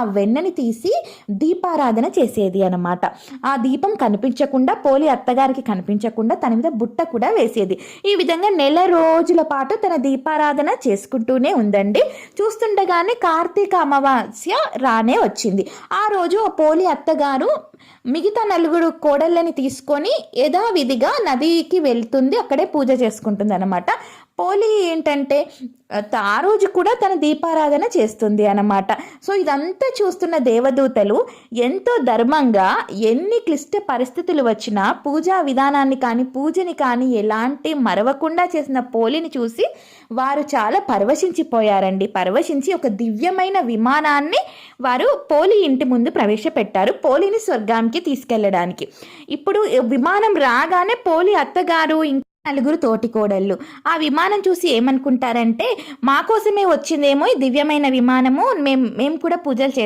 ఆ వెన్నని తీసి దీపారాధన చేసేది అనమాట ఆ దీపం కనిపించకుండా పోలి అత్తగారికి కనిపించకుండా తన మీద బుట్ట కూడా వేసేది. ఈ విధంగా నెల రోజుల పాటు తన దీపారాధన చేసుకుంటూనే ఉందండి. చూస్తుండగానే కార్తీక అమావాస్య రానే వచ్చింది. ఆ రోజు ఆ పోలి అత్తగారు మిగతా నలుగురు కోడళ్ళని తీసుకొని యథావిధిగా నదికి వెళ్తుంది. అక్కడే పూజ చేసుకుంటుంది అనమాట పోలి ఏంటంటే ఆ రోజు కూడా తన దీపారాధన చేస్తుంది అన్నమాట. సో ఇదంతా చూస్తున్న దేవదూతలు ఎంతో ధర్మంగా ఎన్ని క్లిష్ట పరిస్థితులు వచ్చినా పూజా విధానాన్ని కానీ పూజని కానీ ఎలాంటి మరవకుండా చేసిన పోలిని చూసి వారు చాలా పరవశించిపోయారండి. పరవశించి ఒక దివ్యమైన విమానాన్ని వారు పోలి ఇంటి ముందు ప్రవేశపెట్టారు పోలిని స్వర్గానికి తీసుకెళ్ళడానికి ఇప్పుడు విమానం రాగానే పోలి అత్తగారు నలుగురు తోటికోడళ్ళు. ఆ విమానం చూసి ఏమనుకుంటారంటే మా కోసమే వచ్చిందేమో ఈ దివ్యమైన విమానము మేము మేము కూడా పూజలు చే